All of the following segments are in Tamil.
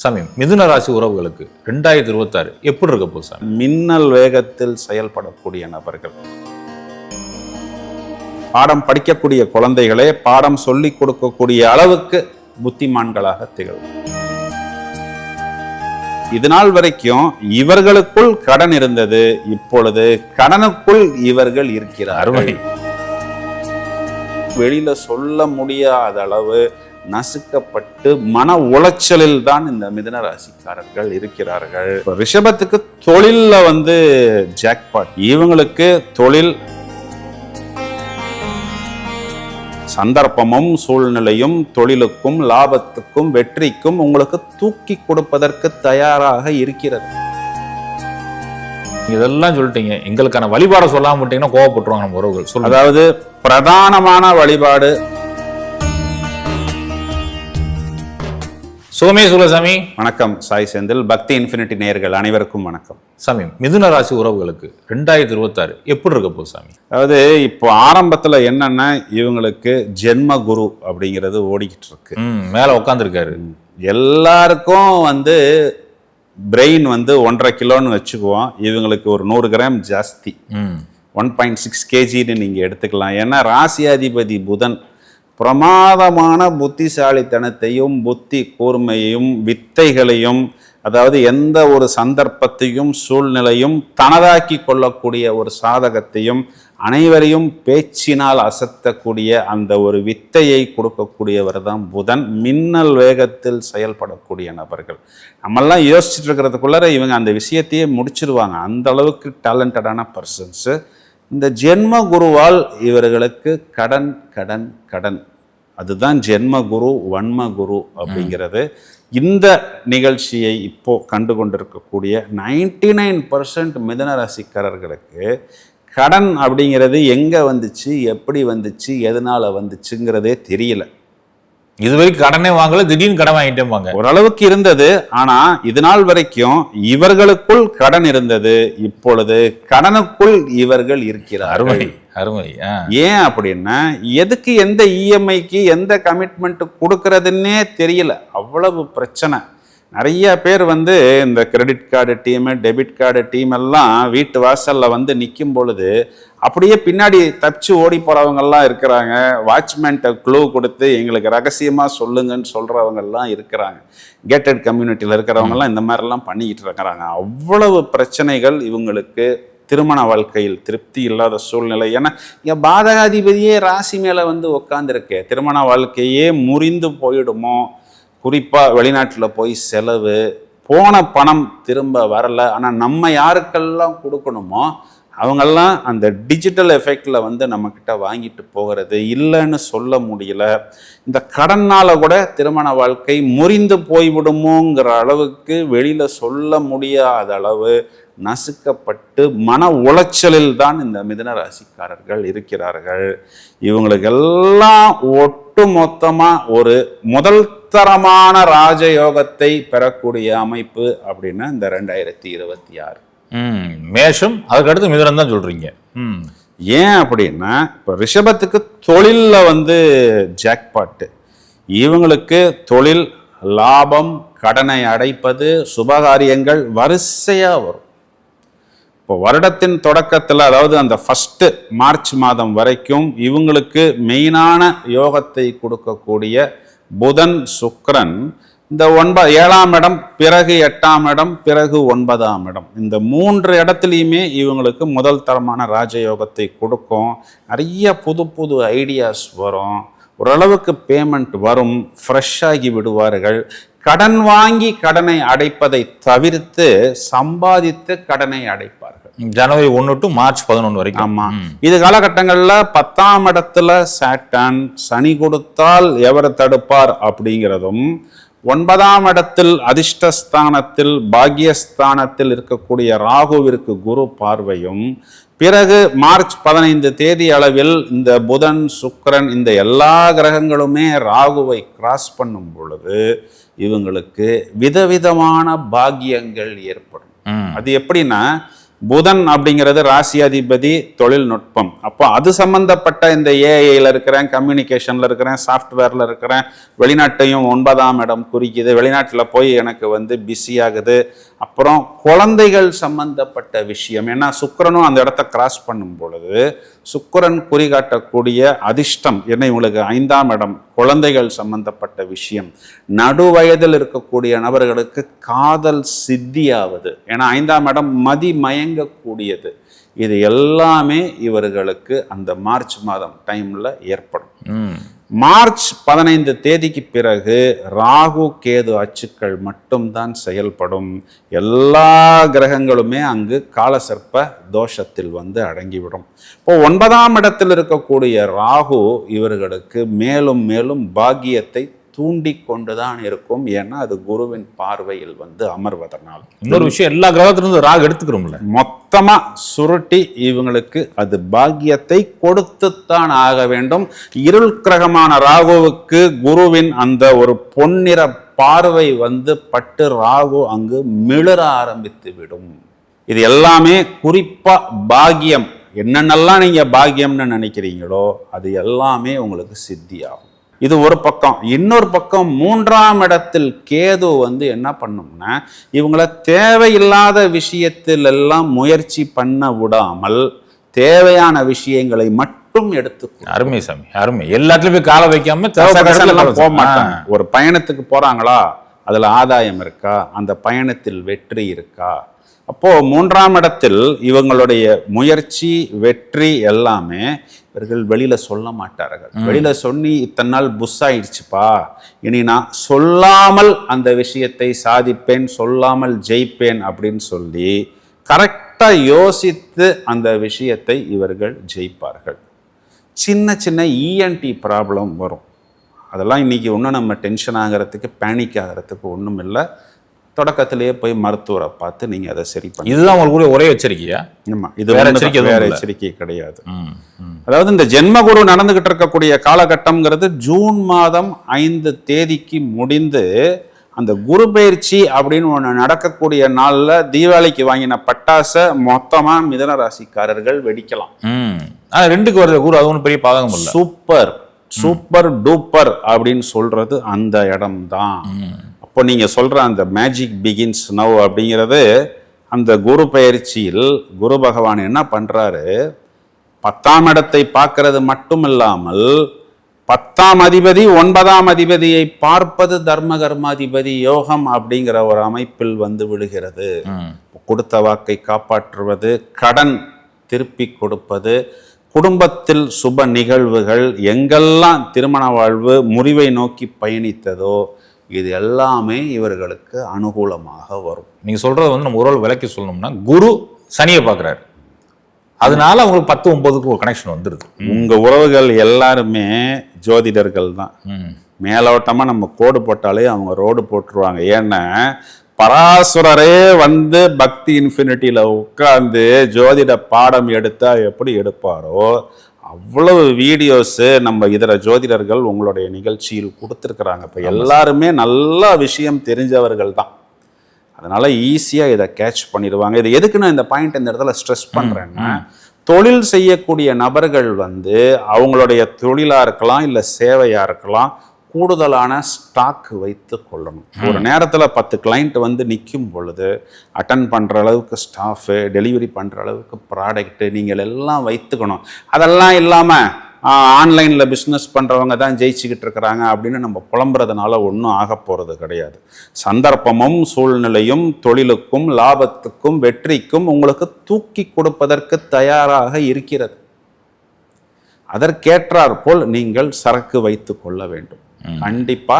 சாமி மிதுன ராசி உறவுகளுக்கு ரெண்டாயிரத்தி இருபத்தாறு எப்படி இருக்க போகுது மின்னல் வேகத்தில் செயல்படக்கூடிய நபர்கள். பாடம் படிக்கக்கூடிய குழந்தைகளே பாடம் சொல்லிக் கொடுக்கக்கூடிய அளவுக்கு புத்திமான்களாக திகழும். இது நாள் வரைக்கும் இவர்களுக்குள் கடன் இருந்தது இப்பொழுது கடனுக்குள் இவர்கள் இருக்கிறார்கள். வெளியில சொல்ல முடியாத அளவு நசுக்கப்பட்டு மன உளைச்சலில் தான் இந்த மிதுன ராசிக்காரர்கள் இருக்கிறார்கள். ரிஷபத்துக்கு தொழில்ல வந்து ஜாக்பாட் இவங்களுக்கு தொழில் சந்தர்ப்பமும் சூழ்நிலையும் தொழிலுக்கும் லாபத்துக்கும் வெற்றிக்கும் உங்களுக்கு தூக்கி கொடுப்பதற்கு தயாராக இருக்கிறது. இதெல்லாம் சொல்லிட்டீங்க. எங்களுக்கான வழிபாட சொல்லாம விட்டீங்கன்னா கோவப்பட்டுருவாங்க நம்ம உறவுகள். அதாவது பிரதானமான வழிபாடு சாமி. வணக்கம் சாய் செந்தில். பக்தி இன்ஃபினிட்டி நேயர்கள் அனைவருக்கும் வணக்கம். சாமி மிதுன ராசி உறவுகளுக்கு ரெண்டாயிரத்தி இருபத்தாறு எப்படி இருக்க போகுது சாமி? அதாவது இப்போ ஆரம்பத்துல என்னன்னா இவங்களுக்கு ஜென்ம குரு அப்படிங்கிறது ஓடிக்கிட்டு இருக்கு. மேல உட்காந்துருக்காரு எல்லாருக்கும் வந்து பிரெயின் வந்து ஒன்றரை கிலோன்னு வச்சுக்குவோம். இவங்களுக்கு ஒரு நூறு கிராம் ஜாஸ்தி. ஒன் பாயிண்ட் சிக்ஸ் கேஜின்னு நீங்கள் எடுத்துக்கலாம். ஏன்னா ராசியாதிபதி புதன் பிரமாதமான புத்திசாலித்தனத்தையும் புத்தி கூர்மையையும் வித்தைகளையும் அதாவது எந்த ஒரு சந்தர்ப்பத்தையும் சூழ்நிலையும் தனதாக்கி கொள்ளக்கூடிய ஒரு சாதகத்தையும் அனைவரையும் பேச்சினால் அசத்தக்கூடிய அந்த ஒரு வித்தையை கொடுக்கக்கூடியவர் தான் புதன். மின்னல் வேகத்தில் செயல்படக்கூடிய நபர்கள். நம்மெல்லாம் யோசிச்சுட்டு இருக்கிறதுக்குள்ளார இவங்க அந்த விஷயத்தையே முடிச்சிருவாங்க. அந்த அளவுக்கு டேலண்டடான பர்சன்ஸு இந்த ஜென்ம குருவால் இவர்களுக்கு கடன் கடன் கடன். அதுதான் ஜென்ம குரு வன்ம குரு அப்படிங்கிறது. இந்த நிகழ்ச்சியை இப்போ கண்டு கொண்டிருக்கக்கூடிய நைன்டி நைன் பர்சன்ட் மிதன ராசிக்காரர்களுக்கு கடன் அப்படிங்கிறது எங்கே வந்துச்சு எப்படி வந்துச்சு எதனால் வந்துச்சுங்கிறதே தெரியல. இது வரைக்கும் கடனே வாங்கல திடீர்னு கடன் வாங்கிட்டேம்பாங்க. ஓரளவுக்கு இருந்தது ஆனா இது நாள் வரைக்கும் இவர்களுக்குள் கடன் இருந்தது. இப்பொழுது கடனுக்குள் இவர்கள் இருக்கிறார்கள். அருமை அருமை ஏன் அப்படின்னா எதுக்கு எந்த இஎம்ஐக்கு எந்த கமிட்மெண்ட் கொடுக்கறதுன்னே தெரியல. அவ்வளவு பிரச்சனை. நிறைய பேர் வந்து இந்த credit card team debit card team எல்லாம் வீட்டு வாசலில் வந்து நிற்கும் பொழுது அப்படியே பின்னாடி தப்பிச்சு ஓடி போகிறவங்கெல்லாம் இருக்கிறாங்க. வாட்ச்மேன்ட்ட க்ளூ கொடுத்து எங்களுக்கு ரகசியமாக சொல்லுங்கன்னு சொல்கிறவங்கெல்லாம் இருக்கிறாங்க. கேட்டட் கம்யூனிட்டியில் இருக்கிறவங்கெல்லாம் இந்த மாதிரிலாம் பண்ணிக்கிட்டு இருக்கிறாங்க. அவ்வளவு பிரச்சனைகள் இவங்களுக்கு திருமண வாழ்க்கையில் திருப்தி இல்லாத சூழ்நிலை. ஏன்னா இங்கே பாதகாதிபதியே ராசி மேலே வந்து உட்காந்துருக்கே திருமண வாழ்க்கையே முறிந்து போயிடுமோ? குறிப்பாக வெளிநாட்டில் போய் செலவு போன பணம் திரும்ப வரல. ஆனால் நம்ம யாருக்கெல்லாம் கொடுக்கணுமோ அவங்கெல்லாம் அந்த டிஜிட்டல் எஃபெக்டில் வந்து நம்மக்கிட்ட வாங்கிட்டு போகிறது இல்லைன்னு சொல்ல முடியல. இந்த கடனால் கூட திருமண வாழ்க்கை முறிந்து போய்விடுமோங்கிற அளவுக்கு வெளியில் சொல்ல முடியாத அளவு நசுக்கப்பட்டு மன உளைச்சலில் தான் இந்த மிதுன ராசிக்காரர்கள் இருக்கிறார்கள். இவங்களுக்கெல்லாம் ஒட்டு மொத்தமாக ஒரு முதல் தரமான ராஜயோகத்தை பெறக்கூடிய அமைப்பு அப்படின்னா இந்த ரெண்டாயிரத்தி இருபத்தி ஆறு. மேஷம் அதுக்கடுத்து மிதுனம் தான் சொல்றீங்க. ஏன் அப்படின்னா இப்போ ரிஷபத்துக்கு தொழிலில் வந்து ஜாக்பாட்டு இவங்களுக்கு தொழில் லாபம் கடனை அடைப்பது சுபகாரியங்கள் வரிசையாக வரும். இப்போ வருடத்தின் தொடக்கத்தில் அதாவது அந்த ஃபஸ்ட்டு மார்ச் மாதம் வரைக்கும் இவங்களுக்கு மெயினான யோகத்தை கொடுக்கக்கூடிய புதன் சுக்கரன் இந்த ஒன்ப ஏழாம் இடம் பிறகு எட்டாம் இடம் பிறகு ஒன்பதாம் இடம். இந்த மூன்று இடத்துலையுமே இவங்களுக்கு முதல் தரமான ராஜயோகத்தை கொடுக்கும். நிறைய புது புது ஐடியாஸ் வரும். ஓரளவுக்கு பேமெண்ட் வரும். ஃப்ரெஷ்ஷாகி விடுவார்கள். கடன் வாங்கி கடனை அடைப்பதை தவிர்த்து சம்பாதித்து கடனை அடைப்பார்கள். ஜனவரி ஒன்று டு மார்ச் பதினொன்று வரைக்கும். ஆமா. ம். இது காலகட்டங்கள்ல பத்தாம் இடத்துல சாட்டன் சனி கொடுத்தால் எவர் தடுப்பார் அப்படிங்கிறதும் ஒன்பதாம் இடத்தில் அதிர்ஷ்டஸ்தானத்தில் பாக்கியஸ்தானத்தில் இருக்கக்கூடிய ராகுவிற்கு குரு பார்வையும் பிறகு மார்ச் பதினைந்து தேதி அளவில் இந்த புதன் சுக்கிரன் இந்த எல்லா கிரகங்களுமே ராகுவை கிராஸ் பண்ணும் பொழுது இவங்களுக்கு விதவிதமான பாக்கியங்கள் ஏற்படும். அது எப்படின்னா புதன் அப்படிங்கிறது ராசியாதிபதி தொழில்நுட்பம். அப்போ அது சம்பந்தப்பட்ட இந்த ஏஐயில் இருக்கிறேன் கம்யூனிகேஷனில் இருக்கிறேன் சாஃப்ட்வேரில் இருக்கிறேன் வெளிநாட்டையும் ஒன்பதாம் இடம் குறிக்குது. வெளிநாட்டில் போய் எனக்கு வந்து பிஸி ஆகுது. அப்புறம் குழந்தைகள் சம்பந்தப்பட்ட விஷயம். ஏன்னா சுக்கிரனும் அந்த இடத்த கிராஸ் பண்ணும் பொழுது சுக்கரன் குறிகாட்டக்கூடிய அதிர்ஷ்டம் என்ன இவங்களுக்கு ஐந்தாம் இடம் குழந்தைகள் சம்பந்தப்பட்ட விஷயம். நடுவயதில் இருக்கக்கூடிய நபர்களுக்கு காதல் சித்தியாவது. ஏன்னா ஐந்தாம் இடம் மதி மயங்கக்கூடியது. இது எல்லாமே இவர்களுக்கு அந்த மார்ச் மாதம் டைம்ல ஏற்படும். மார்ச் பதினைந்து தேதிக்கு பிறகு ராகு கேது அச்சுக்கள் மட்டும்தான் செயல்படும். எல்லா கிரகங்களுமே அங்கு காலசர்ப்ப தோஷத்தில் வந்து அடங்கிவிடும். இப்போ ஒன்பதாம் இடத்தில் இருக்கக்கூடிய ராகு இவர்களுக்கு மேலும் மேலும் பாக்கியத்தை தூண்டி கொண்டுதான் இருக்கும். ஏன்னா அது குருவின் பார்வையில் வந்து அமர்வதனால். இன்னொரு விஷயம் எல்லா கிரகத்திலிருந்து ராகு எடுத்துக்கிறோம்ல. சுத்தமாக சுருட்டி இவங்களுக்கு அது பாக்கியத்தை கொடுத்துத்தான் ஆக வேண்டும். இருள் கிரகமான ராகுவுக்கு குருவின் அந்த ஒரு பொன்னிற பார்வை வந்து பட்டு ராகு அங்கு மிளற ஆரம்பித்து விடும். இது எல்லாமே குறிப்பாக பாக்கியம். என்னென்னலாம் நீங்கள் பாக்கியம்னு நினைக்கிறீங்களோ அது எல்லாமே உங்களுக்கு சித்தியாகும். இது ஒரு பக்கம். இன்னொரு பக்கம் மூன்றாம் இடத்தில் கேது வந்து என்ன பண்ணும்னா இவங்கள தேவையில்லாத விஷயத்தில் எல்லாம் முயற்சி பண்ண விடாமல் தேவையான விஷயங்களை மட்டும் எடுத்து அருமை சாமி அருமை. எல்லாத்துலயும் போய் காலை வைக்காம போக மாட்டாங்க. ஒரு பயணத்துக்கு போறாங்களா? அதுல ஆதாயம் இருக்கா? அந்த பயணத்தில் வெற்றி இருக்கா? அப்போ மூன்றாம் இடத்தில் இவங்களுடைய முயற்சி வெற்றி எல்லாமே இவர்கள் வெளியில சொல்ல மாட்டார்கள். வெளியில சொல்லி இத்தனை நாள் புஷ் ஆயிடுச்சுப்பா. இனி நான் சொல்லாமல் அந்த விஷயத்தை சாதிப்பேன் சொல்லாமல் ஜெயிப்பேன் அப்படின்னு சொல்லி கரெக்டா யோசித்து அந்த விஷயத்தை இவர்கள் ஜெயிப்பார்கள். சின்ன சின்ன இஎன்டி ப்ராப்ளம் வரும். அதெல்லாம் இன்னைக்கு ஒன்றும் நம்ம டென்ஷன் ஆகிறதுக்கு பேனிக் ஆகிறதுக்கு ஒன்றும் இல்லை. தொடக்கத்திலேயே போய் மருத்துவரை பார்த்து நீங்கள் அதை சரி பண்ணி இதுதான் உங்களுக்கு ஒரே எச்சரிக்கையா? ஆமா இது வேற எச்சரிக்கை வேற. எச்சரிக்கை கிடையாது. அதாவது இந்த ஜென்மகுரு நடந்துகிட்டு இருக்கக்கூடிய காலகட்டம்ங்கிறது ஜூன் மாதம் ஐந்து தேதிக்கு முடிந்து அந்த குரு பயிற்சி அப்படின்னு ஒன்று நடக்கக்கூடிய நாளில் தீபாவளிக்கு வாங்கின பட்டாசை மொத்தமாக மிதன ராசிக்காரர்கள் வெடிக்கலாம். ம். ஆனா ரெண்டுக்கு வருது குரு அது ஒன்றும் பெரிய பாதகம் இல்ல. சூப்பர் சூப்பர் டூப்பர் அப்படின்னு சொல்றது அந்த இடம் தான் அப்போ நீங்க சொல்ற அந்த மேஜிக் பிகின்ஸ் நவ் அப்படிங்கிறது அந்த குரு பயிற்சியில் குரு பகவான் என்ன பண்றாரு பத்தாம் இடத்தை பார்க்கிறது மட்டும் இல்லாமல் பத்தாம் அதிபதி ஒன்பதாம் அதிபதியை பார்ப்பது தர்ம கர்மாதிபதி யோகம் அப்படிங்கிற ஒரு அமைப்பில் வந்து விடுகிறது. கொடுத்த வாக்கை காப்பாற்றுவது கடன் திருப்பி கொடுப்பது குடும்பத்தில் சுப நிகழ்வுகள் எங்கெல்லாம் திருமண வாழ்வு முறிவை நோக்கி பயணித்ததோ இது எல்லாமே இவர்களுக்கு அனுகூலமாக வரும். நீங்க சொல்றது வந்து நம்ம ஒரு விளக்கி சொல்லணும்னா குரு சனியை பார்க்கறாரு. அதனால அவங்களுக்கு பத்து ஒன்பதுக்கு ஒரு கனெக்ஷன் வந்துருது. உங்க உறவுகள் எல்லாருமே ஜோதிடர்கள் தான். ம். மேலோட்டமா நம்ம கோடு போட்டாலே அவங்க ரோடு போட்டுருவாங்க. ஏன்னா பராசுரரே வந்து பக்தி இன்ஃபினிட்டியில உட்கார்ந்து ஜோதிட பாடம் எடுத்தா எப்படி எடுப்பாரோ அவ்வளவு வீடியோஸ் நம்ம இதர ஜோதிடர்கள் உங்களுடைய நிகழ்ச்சியில் கொடுத்துருக்குறாங்க. இப்போ எல்லாருமே நல்ல விஷயம் தெரிஞ்சவர்கள் தான். அதனால ஈஸியா இதை கேட்ச் பண்ணிடுவாங்க. இது எதுக்கு நான் இந்த பாயிண்ட் இந்த இடத்துல ஸ்ட்ரெஸ் பண்றேன்னா தொழில் செய்யக்கூடிய நபர்கள் வந்து அவங்களுடைய தொழிலா இருக்கலாம் இல்ல சேவையா இருக்கலாம் கூடுதலான ஸ்டாக் வைத்து கொள்ளணும். ஒரு நேரத்துல பத்து கிளைண்ட் வந்து நிற்கும் பொழுது அட்டன் பண்ற அளவுக்கு ஸ்டாஃபு டெலிவரி பண்ற அளவுக்கு ப்ராடக்ட்டு நீங்கள் எல்லாம் வைத்துக்கணும். அதெல்லாம் இல்லாம ஆன்லைனில் பிஸ்னஸ் பண்ணுறவங்க தான் ஜெயிச்சுக்கிட்டு இருக்கிறாங்க அப்படின்னு நம்ம புலம்புறதுனால ஒன்றும் ஆக போகிறது கிடையாது. சந்தர்ப்பமும் சூழ்நிலையும் தொழிலுக்கும் லாபத்துக்கும் வெற்றிக்கும் உங்களுக்கு தூக்கி கொடுப்பதற்கு தயாராக இருக்கிறது. அதற்கேற்றாற் போல் நீங்கள் சரக்கு வைத்து கொள்ள வேண்டும். கண்டிப்பா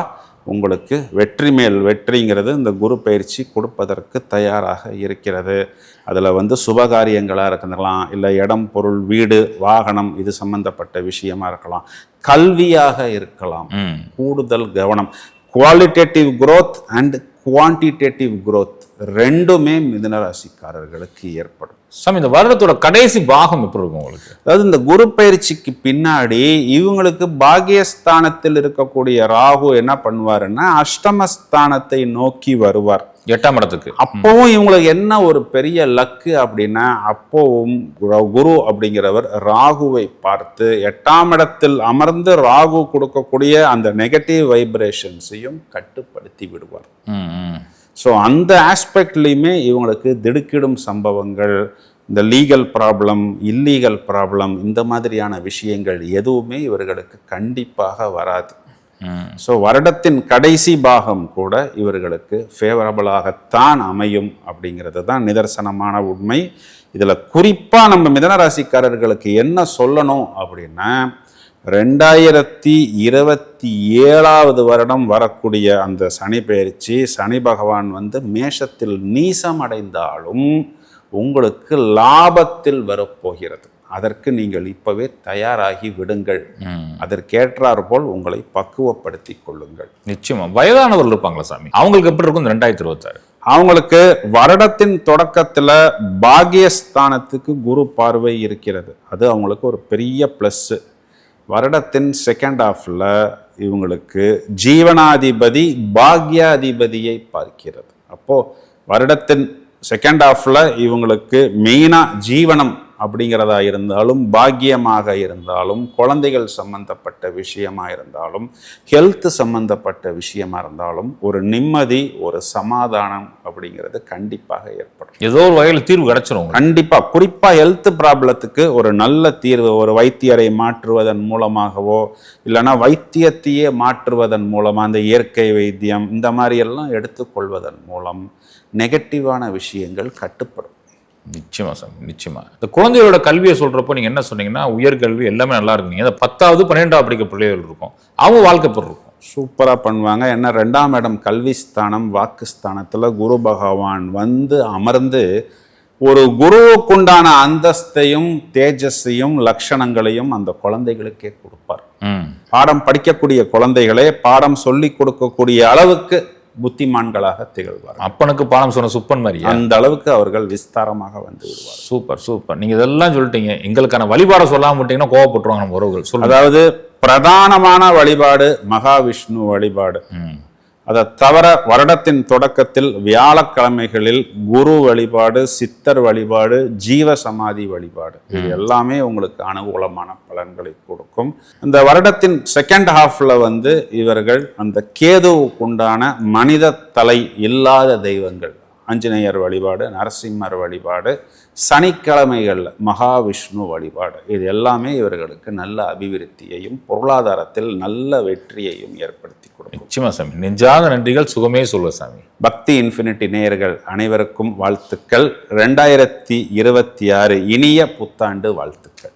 உங்களுக்கு வெற்றி மேல் வெற்றிங்கிறது இந்த குரு பயிற்சி கொடுப்பதற்கு தயாராக இருக்கிறது. அதில் வந்து சுபகாரியங்களாக இருக்கலாம் இல்லை இடம் பொருள் வீடு வாகனம் இது சம்பந்தப்பட்ட விஷயமா இருக்கலாம். கல்வியாக இருக்கலாம். கூடுதல் கவனம். Qualitative growth and quantitative growth ரெண்டுமே மிதுன ராசிக்காரர்களுக்கு ஏற்படும். சாமி இந்த வருடத்தோட கடைசி பாகம் எப்படி இருக்கும் உங்களுக்கு? அதாவது இந்த குரு பயிற்சிக்கு பின்னாடி இவங்களுக்கு பாகியஸ்தானத்தில் இருக்கக்கூடிய ராகு என்ன பண்ணுவாருன்னா அஷ்டமஸ்தானத்தை நோக்கி வருவார். எட்டாம் இடத்துக்கு. அப்பவும் இவங்களுக்கு என்ன ஒரு பெரிய லக்கு அப்படின்னா அப்போவும் குரு- அப்படிங்கிறவர் ராகுவை பார்த்து எட்டாம் இடத்தில் அமர்ந்து ராகு கொடுக்கக்கூடிய அந்த நெகட்டிவ் வைப்ரேஷன்ஸையும் கட்டுப்படுத்தி விடுவார். ஸோ அந்த ஆஸ்பெக்ட்லேயுமே இவங்களுக்கு திடுக்கிடும் சம்பவங்கள் இந்த லீகல் ப்ராப்ளம் இல்லீகல் ப்ராப்ளம் இந்த மாதிரியான விஷயங்கள் எதுவுமே இவர்களுக்கு கண்டிப்பாக வராது. ஸோ வருடத்தின் கடைசி பாகம் கூட இவர்களுக்கு ஃபேவரபிளாகத்தான் அமையும் அப்படிங்கிறது தான் நிதர்சனமான உண்மை இதில் குறிப்பாக நம்ம மிதன ராசிக்காரர்களுக்கு என்ன சொல்லணும் அப்படின்னா ரெண்டாயிரத்தி இருபத்தி ஏழாவது வருடம் வரக்கூடிய அந்த சனி பெயர்ச்சி சனி பகவான் வந்து மேஷத்தில் நீசம் அடைந்தாலும் உங்களுக்கு லாபத்தில் வரப்போகிறது. அதற்கு நீங்கள் இப்பவே தயாராகி விடுங்கள். ம். அதற்கேற்றாற் போல் உங்களை பக்குவப்படுத்திக் கொள்ளுங்கள். நிச்சயமா. வயதானவர்கள் இருப்பாங்களா சாமி? அவங்களுக்கு எப்படி இருக்கும் ரெண்டாயிரத்தி இருபத்தாறு? அவங்களுக்கு வருடத்தின் தொடக்கத்துல பாகியஸ்தானத்துக்கு குரு பார்வை இருக்கிறது. அது அவங்களுக்கு ஒரு பெரிய ப்ளஸ் வருடத்தின் செகண்ட் ஆஃபில் இவங்களுக்கு ஜீவனாதிபதி பாக்யாதிபதியை பார்க்கிறது. அப்போ வருடத்தின் செகண்ட் ஆஃபில் இவங்களுக்கு மெயினா ஜீவனம் அப்படிங்கிறதா இருந்தாலும் பாக்கியமாக இருந்தாலும் குழந்தைகள் சம்பந்தப்பட்ட விஷயமா இருந்தாலும் ஹெல்த் சம்பந்தப்பட்ட விஷயமா இருந்தாலும் ஒரு நிம்மதி ஒரு சமாதானம் அப்படிங்கிறது கண்டிப்பாக ஏற்படும். ஏதோ ஒரு வகையில் தீர்வு கிடைச்சிரும் உங்களுக்கு. கண்டிப்பா. குறிப்பா ஹெல்த் ப்ராப்ளத்துக்கு ஒரு நல்ல தீர்வு ஒரு வைத்தியரை மாற்றுவதன் மூலமாகவோ இல்லைன்னா வைத்தியத்தையே மாற்றுவதன் மூலமா அந்த இயற்கை வைத்தியம் இந்த மாதிரி எல்லாம் எடுத்துக்கொள்வதன் மூலம் நெகட்டிவான விஷயங்கள் கட்டுப்படும். நிச்சயமா சாமி நிச்சயமா. இந்த குழந்தையோட கல்வியை சொல்றப்போ நீங்க என்ன சொன்னீங்கன்னா உயர்கல்வி எல்லாமே நல்லா இருக்குங்க இந்த பத்தாவது பன்னிரெண்டாவது படிக்க பிள்ளைகள் இருக்கும். அவங்க வாழ்க்கை பெற இருக்கும்? சூப்பராக பண்ணுவாங்க. ஏன்னா ரெண்டாம் இடம் கல்வி ஸ்தானம் வாக்கு ஸ்தானத்துல குரு பகவான் வந்து அமர்ந்து ஒரு குருவுக்குண்டான அந்தஸ்தையும் தேஜஸையும் லட்சணங்களையும் அந்த குழந்தைகளுக்கே கொடுப்பார். ம். பாடம் படிக்கக்கூடிய குழந்தைகளே பாடம் சொல்லி கொடுக்கக்கூடிய அளவுக்கு புத்திமான்களாக திகழ்வார் அப்பனுக்கு பாடம் சொன்ன சுப்பன் மாதிரியா? அந்த அளவுக்கு அவர்கள் விஸ்தாரமாக வந்து விடுவார் சூப்பர் சூப்பர். நீங்க இதெல்லாம் சொல்லிட்டீங்க. எங்களுக்கான வழிபாட சொல்லாம விட்டீங்கன்னா கோவப்பட்டுருவாங்க நம்ம உறவுகள். அதாவது பிரதானமான வழிபாடு மகாவிஷ்ணு வழிபாடு. அதை தவிர வருடத்தின் தொடக்கத்தில் வியாழக்கிழமைகளில் குரு வழிபாடு சித்தர் வழிபாடு ஜீவ சமாதி வழிபாடு. இது எல்லாமே உங்களுக்கு அனுகூலமான பலன்களை கொடுக்கும். இந்த வருடத்தின் செகண்ட் ஹாஃப்ல வந்து இவர்கள் அந்த கேதுவுக்குண்டான மனித தலை இல்லாத தெய்வங்கள் ஆஞ்சநேயர் வழிபாடு நரசிம்மர் வழிபாடு சனிக்கிழமைகளில் மகாவிஷ்ணு வழிபாடு இது எல்லாமே இவர்களுக்கு நல்ல அபிவிருத்தியையும் பொருளாதாரத்தில் நல்ல வெற்றியையும் ஏற்படுத்தி கொடுக்கும் நிச்சயமா சாமி. நெஞ்சாத நன்றிகள் சுகமே சொல்லுவ சாமி. பக்தி இன்ஃபினிட்டி நேயர்கள் அனைவருக்கும் வாழ்த்துக்கள். ரெண்டாயிரத்தி இருபத்தி ஆறு இனிய புத்தாண்டு வாழ்த்துக்கள்.